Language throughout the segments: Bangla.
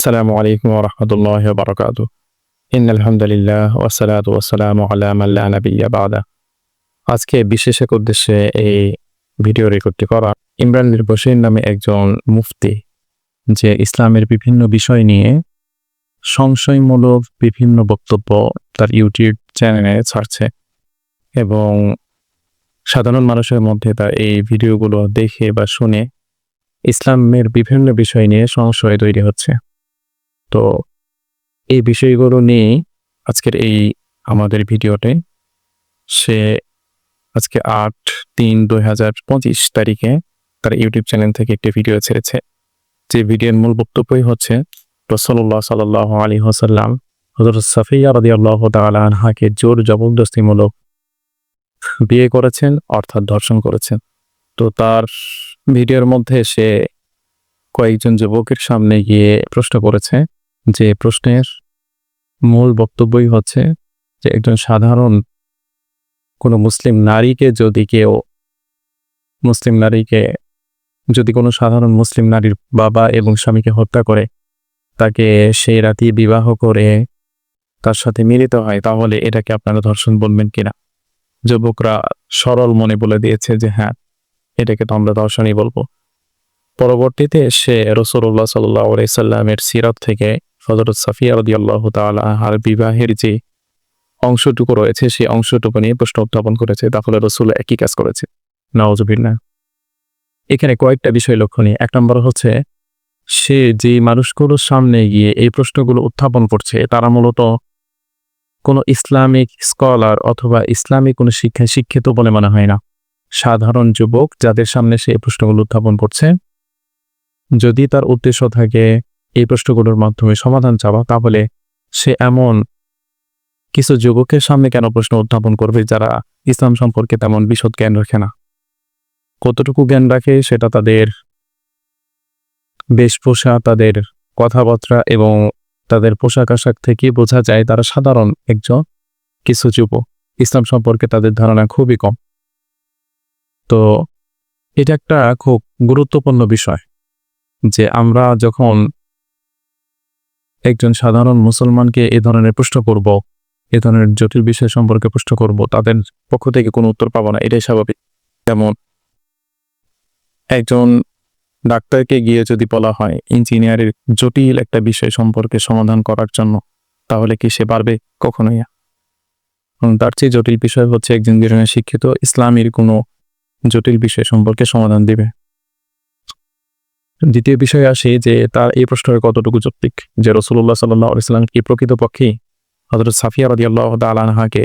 আসসালামু আলাইকুম রহমতুল্লাহ বারকাত ইন আলহামদুলিল্লাহ ওসালাত ওসালাম আল্লাহ নবিয়া বাদা। আজকে বিশেষ এক উদ্দেশ্যে এই ভিডিও রেকর্ডটি করা। ইমরান মির বশির নামে একজন মুফতি, যে ইসলামের বিভিন্ন বিষয় নিয়ে সংশয়মূলক বিভিন্ন বক্তব্য তার ইউটিউব চ্যানেলে ছাড়ছে এবং সাধারণ মানুষের মধ্যে তার এই ভিডিওগুলো দেখে বা শুনে ইসলামের বিভিন্ন বিষয় নিয়ে সংশয় তৈরি হচ্ছে। তো এই বিষয়গুলো নিয়ে আজকের এই আমাদের ভিডিওতে সে আজকে আট তিন দুই হাজার পঁচিশ তারিখে তার ইউটিউব চ্যানেল থেকে একটি ভিডিও ছেড়েছে। যে ভিডিওর মূল বক্তব্যই হচ্ছে, রসল্লাহ সাল্লাহ আলী হাসাল্লাম হজরত সাফিয়া রদি আল্লাহ আনহাকে জোর জবরদস্তিমূলক বিয়ে করেছেন, অর্থাৎ ধর্ষণ করেছেন। তো তার ভিডিওর মধ্যে সে কয়েকজন যুবকের সামনে গিয়ে প্রশ্ন করেছে যে প্রশ্নের মূল বক্তব্যই হচ্ছে যে একজন সাধারণ কোনো মুসলিম নারীকে যদি কেউ, মুসলিম নারীকে যদি কোনো সাধারণ মুসলিম নারীর বাবা এবং স্বামীকে হত্যা করে, তাকে সেই রাতে বিবাহ করে তার সাথে মিলিত হয়, তাহলে এটাকে আপনারা ধর্ষণ বলবেন কিনা? যুবকরা সরল মনে বলে দিয়েছে যে হ্যাঁ এটাকে তো আমরা ধর্ষণই বলব। পরবর্তীতে সে রসুল্লাহ সাল্লাহ সাল্লামের সিরাত থেকে হজরত সাফিয়া রদি আল্লাহ তালাহার বিবাহের যে অংশটুকু রয়েছে, সেই অংশটুকু নিয়ে প্রশ্ন উত্থাপন করেছে। তাহলে রসুল একই কাজ করেছে। নওয়াজবিল্লা এখানে কয়েকটা বিষয় লক্ষণীয়। এক নম্বর হচ্ছে, সে যে মানুষগুলোর সামনে গিয়ে এই প্রশ্নগুলো উত্থাপন করছে, তারা মূলত কোনো ইসলামিক স্কলার অথবা ইসলামিক কোনো শিক্ষায় শিক্ষিত বলে মনে হয় না। সাধারণ যুবক যাদের সামনে সে এই প্রশ্নগুলো উত্থাপন করছে, যদি তার উদ্দেশ্য থাকে এই প্রশ্নগুলোর মাধ্যমে সমাধান চাওয়া, তাহলে সে এমন কিছু যুবকের সামনে কেন প্রশ্ন উত্থাপন করবে যারা ইসলাম সম্পর্কে তেমন বিশদ জ্ঞান রাখে না? কতটুকু জ্ঞান রাখে সেটা তাদের বেশভূষা তাদের কথাবার্তা এবং তাদের পোশাক আশাক থেকে বোঝা যায় তারা সাধারণ একজন কিছু যুবক। ইসলাম সম্পর্কে তাদের ধারণা খুবই কম। তো এটা একটা খুব গুরুত্বপূর্ণ বিষয় যে আমরা যখন একজন সাধারণ মুসলমানকে এ ধরনের প্রশ্ন করব, এ ধরনের জটিল বিষয় সম্পর্কে প্রশ্ন করব, তাদের পক্ষ থেকে কোনো উত্তর পাবো না, এটাই স্বাভাবিক। যেমন, একজন ডাক্তারকে গিয়ে যদি বলা হয় ইঞ্জিনিয়ারের জটিল একটা বিষয় সম্পর্কে সমাধান করার জন্য, তাহলে কি সে পারবে? কখনোই তার চেয়ে জটিল বিষয় হচ্ছে একজন শিক্ষিত ইসলামের কোনো জটিল বিষয় সম্পর্কে সমাধান দিবে। দ্বিতীয় বিষয় আসে যে তার এই প্রশ্নের কতটুকু যৌক্তিক যে রসুল্লাহ সাল্লাহ ইসলাম কি প্রকৃতপক্ষে হজরত সাফিয়া রদি আল্লাহ আলানহাকে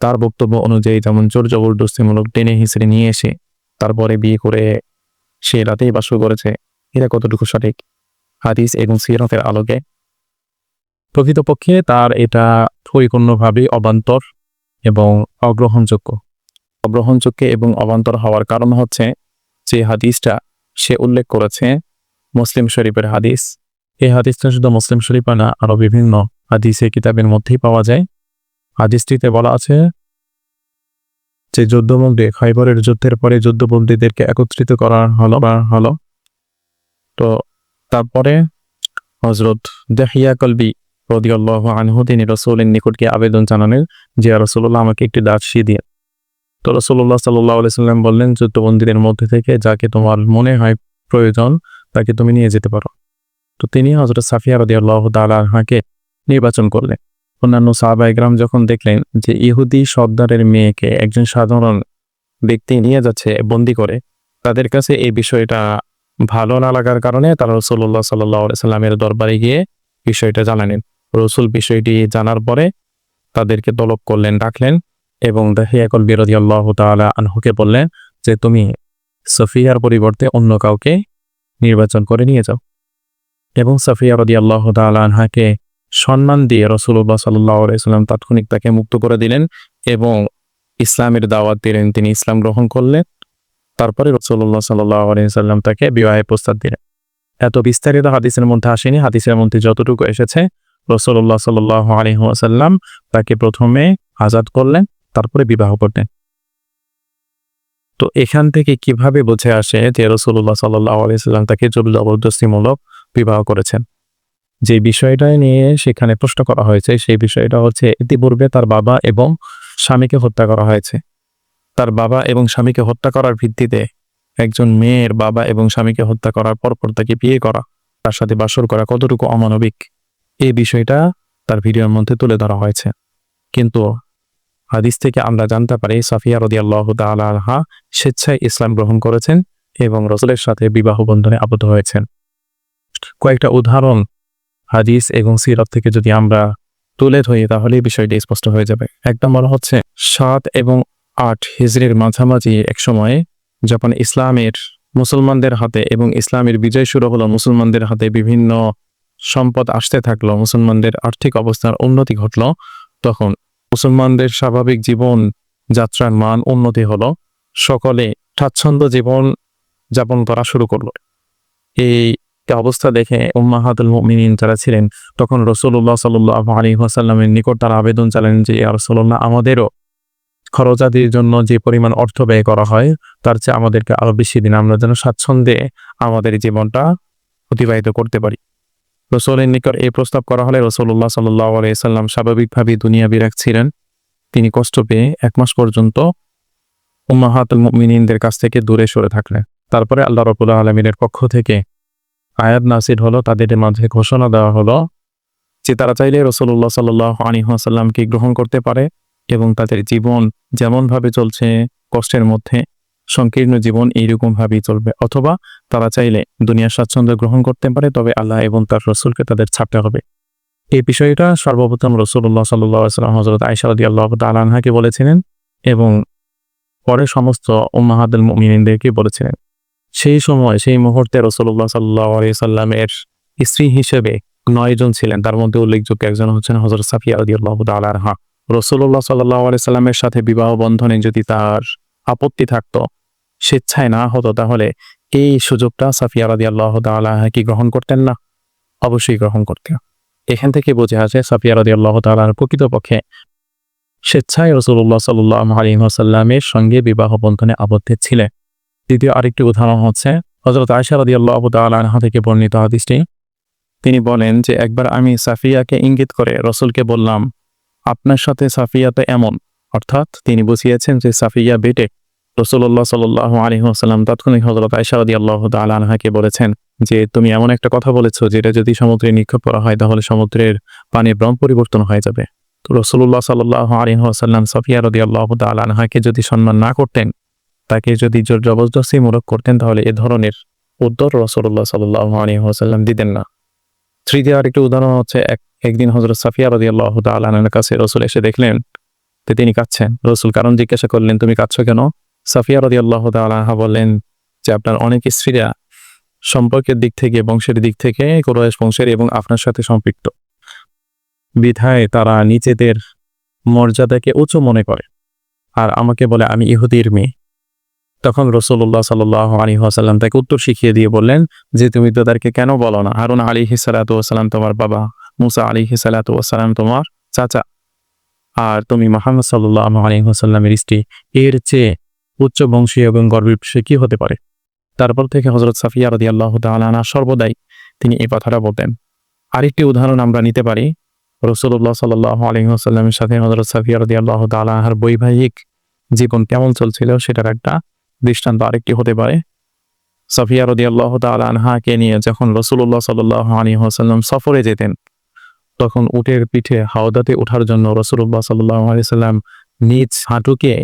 তার বক্তব্য অনুযায়ী যেমন জোর জবরদস্তিমূলক টেনে হিসেবে নিয়ে এসে তারপরে বিয়ে করে সে রাতেই বাস করেছে, এটা কতটুকু সঠিক? হাদিস এবং সিরতের আলোকে। প্রকৃতপক্ষে তার এটা পরিপূর্ণভাবে অবান্তর এবং অগ্রহণযোগ্য। অগ্রহণযোগ্য এবং অবান্তর হওয়ার কারণ হচ্ছে যে হাদিসটা সে উল্লেখ করেছে মুসলিম শরীফের হাদিস। এই হাদিসটা শুধু মুসলিম শরীফে না আরও বিভিন্ন হাদিসে কিতাবের মধ্যেই পাওয়া যায়। হাদিসটিতে বলা আছে যে যুদ্ধবন্দী খাইবরের যুদ্ধের পরে যুদ্ধবন্দীদেরকে একত্রিত করা হলো বা হলো। তো তারপরে হজরত দেহিয়া কলবি রদিয়াল্লাহ আনহু, তিনি রসুলের নিকটকে আবেদন জানালেন যে রসুল্লাহ আমাকে একটি দাসী দিয়ে তো রসুল্লাহ সাল্লাহ সাল্লাম বললেন, যুদ্ধবন্দীদের মধ্যে থেকে যাকে তোমার মনে হয় প্রয়োজন তাকে তুমি নিয়ে যেতে পারো। তো তিনি হজরত সাফিয়া রদিয়াল্লাহ তালাহাকে নির্বাচন করলেন। অন্যান্য সাহবাইগ্রাম যখন দেখলেন যে ইহুদি সর্দারের মেয়েকে একজন সাধারণ ব্যক্তি নিয়ে যাচ্ছে, বন্দি করে, তাদের কাছে এই বিষয়টা ভালো না লাগার কারণে তারা রসুল্লাহ সাল্লাহ সাল্লামের দরবারে গিয়ে বিষয়টা জানালেন। রসুল বিষয়টি জানার পরে তাদেরকে তলব করলেন, ডাকলেন এবং দাহিয়াকল বিরোধী আল্লাহ তালা আনহুকে বললেন যে, তুমি সফিয়ার পরিবর্তে অন্য কাউকে নির্বাচন করে নিয়ে যাও। এবং সফিয়া রদি আল্লাহ আনহাকে সম্মান দিয়ে রসুল্লাহ সাল্লাম তাৎক্ষণিক তাকে মুক্ত করে দিলেন এবং ইসলামের দাওয়াত দিলেন, তিনি ইসলাম গ্রহণ করলেন। তারপরে রসুল্লাহ সাল্লাম তাকে বিবাহে প্রস্তাব দিলেন। এত বিস্তারিত হাদিসের মধ্যে আসেনি। হাদিসের মধ্যে যতটুকু এসেছে রসুল্লাহ সাল্লাহ আলহিহাসাল্লাম তাকে প্রথমে আজাদ করলেন, তারপরে বিবাহ করলেন। তো এখান থেকে কীভাবে বোঝে আসে যে রসুল্লাহ সাল্লাহ আলাইসাল্লাম তাকে জবরদস্তিমূলক বিবাহ করেছেন? যে বিষয়টা নিয়ে সেখানে প্রশ্ন করা হয়েছে, সেই বিষয়টা হচ্ছে ইতিপূর্বে তার বাবা এবং স্বামীকে হত্যা করা হয়েছে। তার বাবা এবং স্বামীকে হত্যা করার ভিত্তিতে একজন মেয়ের বাবা এবং স্বামীকে হত্যা করার পরপর তাকে বিয়ে করা, তার সাথে বাসর করা কতটুকু অমানবিক? এই বিষয়টা তার ভিডিওর মধ্যে তুলে ধরা হয়েছে। কিন্তু হাদিস থেকে আমরা জানতে পারি, সাফিয়া রদি আল্লাহ তালহা স্বেচ্ছায় ইসলাম গ্রহণ করেছেন এবং রসুলের সাথে বিবাহ বন্ধনে আবদ্ধ হয়েছেন। কয়েকটা উদাহরণ হাদিস এবং সিরত থেকে যদি আমরা তুলে ধরি, তাহলে বিষয়টি স্পষ্ট হয়ে যাবে। এক নম্বর হচ্ছে, সাত এবং আট হিজরির মাঝামাঝি এক সময়ে যখন ইসলামের মুসলমানদের হাতে এবং ইসলামের বিজয় শুরু হলো, মুসলমানদের হাতে বিভিন্ন সম্পদ আসতে থাকল, মুসলমানদের আর্থিক অবস্থার উন্নতি ঘটলো, তখন মুসলমানদের স্বাভাবিক জীবন যাত্রার মান উন্নতি হলো। সকলে স্বাচ্ছন্দ্য জীবন যাপন করা শুরু করল। এই অবস্থা দেখে উম্মাহাতুল মুমিনিন যারা ছিলেন, তখন রসুল্লাহ সাল্লাহ আলী ওয়াসাল্লামের নিকট তারা আবেদন চালেন যে, ইয়া রসুল্লাহ আমাদেরও খরচাদির জন্য যে পরিমাণ অর্থ ব্যয় করা হয়, তার চেয়ে আমাদেরকে আরও বেশি দিন আমরা যেন স্বাচ্ছন্দ্যে আমাদের জীবনটা অতিবাহিত করতে পারি। রসুলের নিকট এই প্রস্তাব করা হলে রসুল্লাহ সাল্লাহ আলাইসাল্লাম স্বাভাবিকভাবেই দুনিয়া বিরাগ ছিলেন তিনি কষ্ট পেয়ে এক মাস পর্যন্ত উম্মাহাতুল মুমিনিনদের কাছ থেকে দূরে সরে থাকলেন। তারপরে আল্লাহ রবুল্লাহ আলমিনের পক্ষ থেকে আয়াত নাসির হলো, তাদের মাঝে ঘোষণা দেওয়া হলো যে তারা চাইলে রসুল্লাহ সাল্লাহ আনিহাসাল্লামকে গ্রহণ করতে পারে এবং তাদের জীবন যেমনভাবে চলছে কষ্টের মধ্যে সংকীর্ণ জীবন এইরকম ভাবেই চলবে। অথবা তারা চাইলে দুনিয়ার স্বাচ্ছন্দ্য গ্রহণ করতে পারে, তবে আল্লাহ এবং তার রসুলকে তাদের ছাড়তে হবে। এই বিষয়টা সর্বপ্রথম রসুল্লাহ সাল্লাম হজরত আইসারদি আল্লাহ তালাহাকে বলেছিলেন এবং পরে সমস্ত উম্মাহাদুল মিনিনদেরকে বলেছিলেন। সেই সময়, সেই মুহূর্তে রসুল্লাহ সাল্লাহ সাল্লামের স্ত্রী হিসেবে নয় জন ছিলেন। তার মধ্যে উল্লেখযোগ্য একজন হচ্ছেন হজরত সাফিয়া আদি আল্লাহ তালাহা রসুল্লাহ সাল্লাহ সাল্লামের সাথে বিবাহ বন্ধনে যদি তার আপত্তি থাকতো স্বেচ্ছায় না হতো, তাহলে এই সুযোগটা সাফিয়া রাদি আল্লাহ তালাহ কি গ্রহণ করতেন না? অবশ্যই গ্রহণ করতেন। এখান থেকে বোঝা আছে সাফিয়া রাদি আল্লাহ তালার প্রকৃতপক্ষে স্বেচ্ছায় রসুল্লাহ সাল্লাহ আলিমাসাল্লামের সঙ্গে বিবাহ বন্ধনে আবদ্ধ ছিলেন। দ্বিতীয় আরেকটি উদাহরণ হচ্ছে হজরত আয়সা রাদি আল্লাহ তালাহা থেকে বর্ণিত হাদিসটি। তিনি বলেন যে, একবার আমি সাফিয়াকে ইঙ্গিত করে রসুলকে বললাম, আপনার সাথে সাফিয়া তো এমন। অর্থাৎ তিনি বুঝিয়েছেন যে, সাফিয়া বেটে রসুল্লাহ সাল্লাহ আলহিহাস্লাম তাৎক্ষণিক হজরত আয়সারদি আল্লাহ তালাহাকে বলেছেন যে, তুমি এমন একটা কথা বলেছ যেটা যদি সমুদ্রে নিক্ষেপ করা হয় তাহলে সমুদ্রের পানির ব্রম পরিবর্তন হয়ে যাবে। তো রসুল্লাহ সাল্লাহ আলহিহাস্লাম সাফিয়া রদি আল্লাহ তালাহাকে যদি সম্মান না করতেন, তাকে যদি জোর জবরদস্তি মূলক করতেন, তাহলে এ ধরনের উত্তর রসুল্লাহ সাল্লাহ আলহিহাস্লাম দিতেন না। তৃতীয় আরেকটি উদাহরণ হচ্ছে, এক, একদিন হজরত সাফিয়া রদি আল্লাহ তালাহার কাছে রসুল এসে দেখলেন তিনি কাঁদছেন। রসুল কারণ জিজ্ঞাসা করলেন, তুমি কাঁদছ কেন? সাফিয়া রদি আল্লাহ তালাহা বললেন যে আপনার অনেক স্ত্রীরা সম্পর্কের দিক থেকে, বংশের দিক থেকে কোরআশ বংশের এবং আপনার সাথে সম্পৃক্ত। বিধায় তারা নিজেদের মর্যাদাকে উঁচু মনে করে। আর আমাকে বলে, আমি ইহুদির মেয়ে। তখন রসুল্লাহ সাল্লাহ আলী আসাল্লাম তাকে উত্তর শিখিয়ে দিয়ে বললেন যে, তুমি তাদেরকে কেন বলো না? হারুন আলী হিসালাতাম তোমার বাবা, মুসা আলী হিসালাতাম তোমার চাচা। আর তুমি মোহাম্মদ সাল্লাহ আলী আসাল্লামের স্ত্রী। এর চেয়ে উচ্চ বংশীয় এবং গর্বের সে কি হতে পারে? তারপর থেকে হজরত সাফিয়া রদি আল্লাহ তালানা সর্বদাই তিনি এই কথাটা বলতেন। আরেকটি উদাহরণ আমরা নিতে পারি। রসুল্লাহ সাল্লাহ আলহিহাস্লামের সাথে হজরত সাফিয়া রদি আল্লাহ তালাহার বৈবাহিক জীবন কেমন চলছিল সেটার একটা দৃষ্টান্ত আরেকটি হতে পারে। সাফিয়া রদি আল্লাহ তালাহাকে নিয়ে যখন রসুল্লাহ সাল্লাহ আলহিহাস্লাম সফরে যেতেন, তখন উটের পিঠে হাওদাতে ওঠার জন্য রসুল্লাহ সাল্লাহ আলি সাল্লাম নিজ হাঁটুকে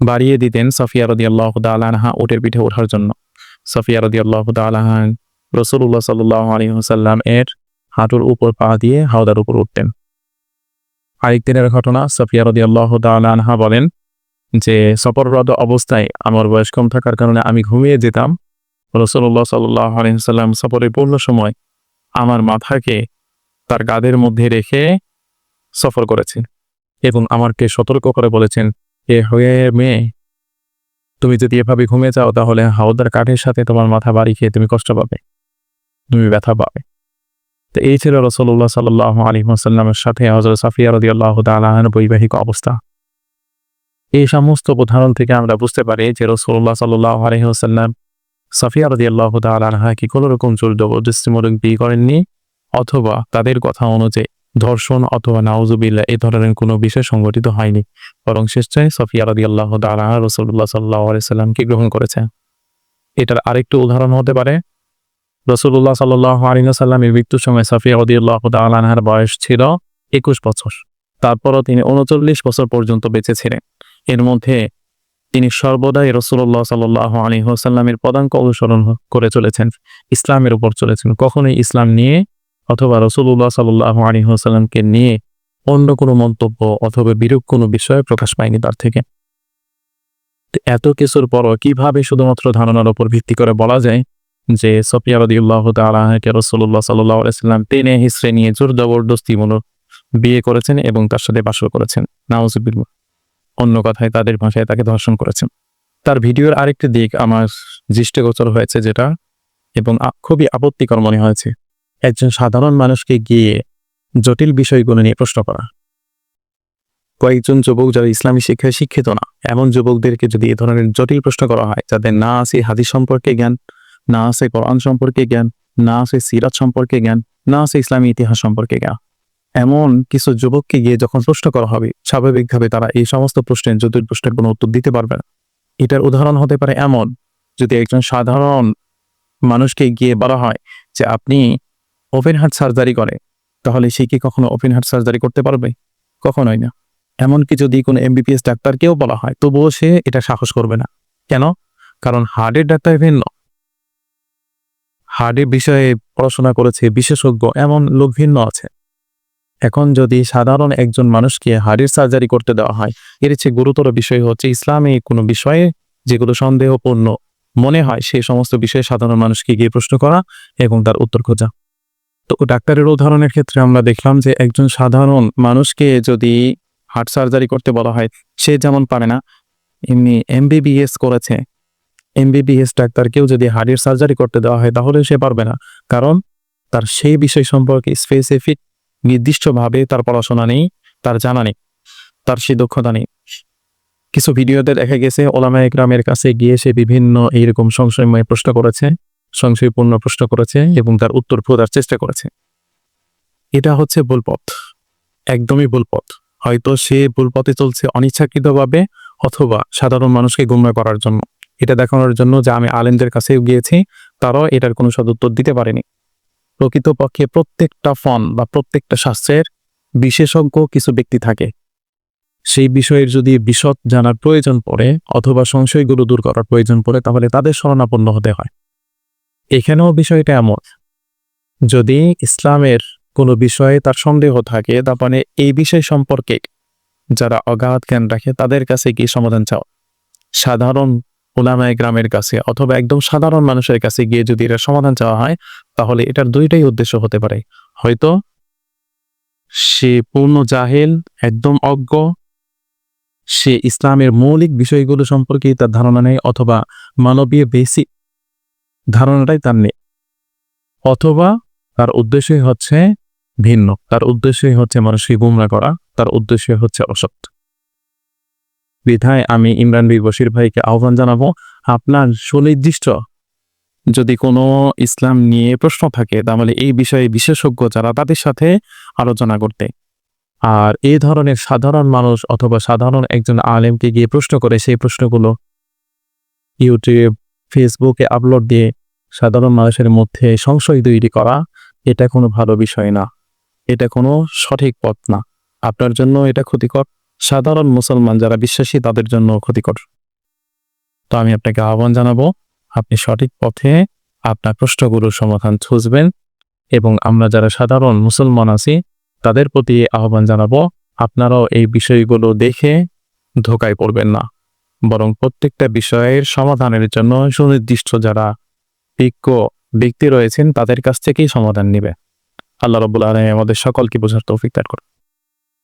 বাড়িয়ে দিতেন সফিয়া রদি আল্লাহ তালাহা উটের পিঠে ওঠার জন্য। সফিয়া রদি আল্লাহ তালাহান রসুল্লাহ সাল্লাহ আলী হুসাল্লাম এর হাঁটুর উপর পা দিয়ে হাওদার উপর উঠতেন। আরেক দিনের ঘটনা, সফিয়া রদি আল্লাহ তালাহা বলেন যে, সফররত অবস্থায় আমার বয়স কম থাকার কারণে আমি ঘুমিয়ে যেতাম। রসুল্লাহ সাল্লাহ আলহিহাল্লাম সফরের পূর্ণ সময় আমার মাথাকে তার গাদের মধ্যে রেখে সফর করেছেন এবং আমাকে সতর্ক করে বলেছেন এ হয়ে মেয়ে তুমি যদি এভাবে ঘুমিয়ে যাও তাহলে হাওদার কাঠের সাথে তোমার মাথা বাড়ি খেয়ে তুমি কষ্ট পাবে, তুমি ব্যথা পাবে। তো এই ছিল রসল্লাহ সাল্লাহ আলী সাল্লামের সাথে হজরত সাফিয়া রদি আল্লাহ তালাহন বৈবাহিক অবস্থা। এই সমস্ত উদাহরণ থেকে আমরা বুঝতে পারি যে রসল্লাহ সাল্লাহ আলহিহাসাল্লাম সাফিয়া রদি আল্লাহ তালাহা কি কোনো রকম জোর জবরদস্তিমূলক বিয়ে করেননি, অথবা তাদের কথা অনুযায়ী ধর্ষণ অথবা নাউজুবিল্লা এই ধরনের কোনো বিষয় সংগঠিত হয়নি। বরং স্বেচ্ছায় সফিয়া রাদি আল্লাহ তালা রসুল্লাহ সাল্লাহ সাল্লামকে গ্রহণ করেছে। এটার আরেকটু উদাহরণ হতে পারে। রসুল্লাহ সাল্লাহ আলিনাসাল্লামের মৃত্যুর সময় সাফিয়া রদি আল্লাহ তালাহার বয়স ছিল একুশ বছর। তারপরও তিনি উনচল্লিশ বছর পর্যন্ত বেঁচে ছিলেন। এর মধ্যে তিনি সর্বদাই রসুল্লাহ সাল্লাহ আলী হোসাল্লামের পদাঙ্ক অনুসরণ করে চলেছেন, ইসলামের উপর চলেছেন। কখনোই ইসলাম নিয়ে অথবা রসুল্লাহ সাল্লাহ আলী হোসাল্লামকে নিয়ে অন্য কোনো মন্তব্য অথবা বিরূপ কোনো বিষয় প্রকাশ পায়নি তার থেকে। এত কিছুর পরও কীভাবে শুধুমাত্র ধারণার উপর ভিত্তি করে বলা যায় যে সফিয়া রদিউল্লাহ তালাহকে রসুল্লাহ সাল্লাহ আলাইসাল্লাম টেনে হিসড়ে নিয়ে জোর জবরদস্তি মূলক বিয়ে করেছেন এবং তার সাথে বাস করেছেন। নাউজুবিল্লাহ। অন্য কথায় তাদের ভাষায় তাকে ধর্ষণ করেছেন। তার ভিডিওর আরেকটি দিক আমার দৃষ্টিগোচর হয়েছে যেটা এবং খুবই আপত্তিকর মনে হয়েছে। একজন সাধারণ মানুষকে গিয়ে জটিল বিষয়গুলো নিয়ে প্রশ্ন করা। কয়েকজন যুবক যারা ইসলামী শিক্ষায় শিক্ষিত না, এমন যুবকদেরকে যদি এ ধরনের জটিল প্রশ্ন করা হয়, যাদের না আছে হাদিস সম্পর্কে জ্ঞান, না আছে কোরআন সম্পর্কে জ্ঞান, না আছে সিরাত সম্পর্কে জ্ঞান, না আছে ইসলামী ইতিহাস সম্পর্কে জ্ঞান, এমন কিছু যুবককে গিয়ে যখন প্রশ্ন করা হবে, স্বাভাবিকভাবে তারা এই সমস্ত প্রশ্নের জটিল প্রশ্নের কোনো উত্তর দিতে পারবে না। এটার উদাহরণ হতে পারে এমন, যদি একজন সাধারণ মানুষকে গিয়ে বলা হয় যে, আপনি ওপেন হার্ট সার্জারি করে, তাহলে সে কি কখনো ওপেন হার্ট সার্জারি করতে পারবে? কখনোই না। এমনকি যদি কোনো এমবিপিএস ডাক্তারকেও বলা হয়, তবুও সে এটা সাহস করবে না। কেন? কারণ হার্টের ডাক্তার ভিন্ন। হার্টের বিষয়ে পড়াশোনা করেছে বিশেষজ্ঞ, এমন লোক ভিন্ন আছে। এখন যদি সাধারণ একজন মানুষকে হার্টের সার্জারি করতে দেওয়া হয়, এর চেয়ে গুরুতর বিষয় হচ্ছে ইসলামে কোনো বিষয়ে যেগুলো সন্দেহপূর্ণ মনে হয় সেই সমস্ত বিষয়ে সাধারণ মানুষকে গিয়ে প্রশ্ন করা এবং তার উত্তর খোঁজা। তো ডাক্তারের উদাহরণের ক্ষেত্রে আমরা দেখলাম যে একজন সাধারণ মানুষকে যদি হার্ট সার্জারি করতে বলা হয়, সে যেমন পারে না, এমনি এমবিবিএস করেছে। এমবিবিএস ডাক্তারকেও যদি হার্টের সার্জারি করতে দেওয়া হয়, তাহলে সে পারবে না। কারণ তার সেই বিষয় সম্পর্কে স্পেসিফিক নির্দিষ্টভাবে তার পড়াশোনা নেই, তার জানা নেই, তার সেই দক্ষতা নেই। কিছু ভিডিওতে দেখা গেছে, ওলামা একরামের কাছে গিয়ে সে বিভিন্ন এইরকম সংশয়ময় প্রশ্ন করেছে। সংশয়পূর্ণ প্রশ্ন করেছে এবং তার উত্তর খোঁজার চেষ্টা করেছে। এটা হচ্ছে ভুল পথ একদমই ভুল পথ হয়তো সে ভুল পথে চলছে অনিচ্ছাকৃতভাবে অথবা সাধারণ মানুষকে গুমরা করার জন্য। এটা দেখানোর জন্য যে আমি আলেমদের কাছেও গিয়েছি, তারাও এটার কোনো সদুত্তর দিতে পারেনি। প্রকৃতপক্ষে প্রত্যেকটা ফন বা প্রত্যেকটা শাস্ত্রের বিশেষজ্ঞ কিছু ব্যক্তি থাকে। সেই বিষয়ের যদি বিশদ জানার প্রয়োজন পড়ে অথবা সংশয়গুলো দূর করার প্রয়োজন পড়ে, তাহলে তাদের শরণাপন্ন হতে হয়। এখানেও বিষয়টা এমন। যদি ইসলামের কোনো বিষয়ে তার সন্দেহ থাকে তার মানে এই বিষয় সম্পর্কে যারা অগাধ জ্ঞান রাখে, তাদের কাছে কি সমাধান চাও। সাধারণ ওলামায় গ্রামের কাছে অথবা একদম সাধারণ মানুষের কাছে গিয়ে যদি এটা সমাধান চাওয়া হয়, তাহলে এটার দুইটাই উদ্দেশ্য হতে পারে। হয়তো সে পূর্ণ জাহেল, একদম অজ্ঞ, সে ইসলামের মৌলিক বিষয়গুলো সম্পর্কে তার ধারণা নেই অথবা মানবীয় বেসিক ধারণাটাই তার নেই। অথবা তার উদ্দেশ্যই হচ্ছে ভিন্ন। তার উদ্দেশ্যই হচ্ছে মানুষকে গুমরা করা, তার উদ্দেশ্য হচ্ছে অসৎ। বিধায় আমি ইমরান বীর বশির ভাইকে আহ্বান জানাব, আপনার সুনির্দিষ্ট যদি কোনো ইসলাম নিয়ে প্রশ্ন থাকে, তাহলে এই বিষয়ে বিশেষজ্ঞ যারা, তাদের সাথে আলোচনা করতে। আর এই ধরনের সাধারণ মানুষ অথবা সাধারণ একজন আলেমকে গিয়ে প্রশ্ন করে, সেই প্রশ্নগুলো ইউটিউব ফেসবুকে আপলোড দিয়ে সাধারণ মানুষের মধ্যে সংশয় তৈরি করা, এটা কোনো ভালো বিষয় না। এটা কোনো সঠিক পথ না। আপনার জন্য এটা ক্ষতিকর। সাধারণ মুসলমান যারা বিশ্বাসী, তাদের জন্য ক্ষতিকর। তো আমি আপনাকে আহ্বান জানাব, আপনি সঠিক পথে আপনার প্রশ্নগুলোর সমাধান খুঁজবেন এবং আমরা যারা সাধারণ মুসলমান আছি, তাদের প্রতি আহ্বান জানাব, আপনারাও এই বিষয়গুলো দেখে ধোকায় পড়বেন না। বরং প্রত্যেকটা বিষয়ের সমাধানের জন্য সুনির্দিষ্ট যারা বিজ্ঞ ব্যক্তি রয়েছেন, তাদের কাছ থেকেই সমাধান নিবে। আল্লাহ রবুল আলম আমাদের সকলকে বোঝার তৌফিক দান করুন।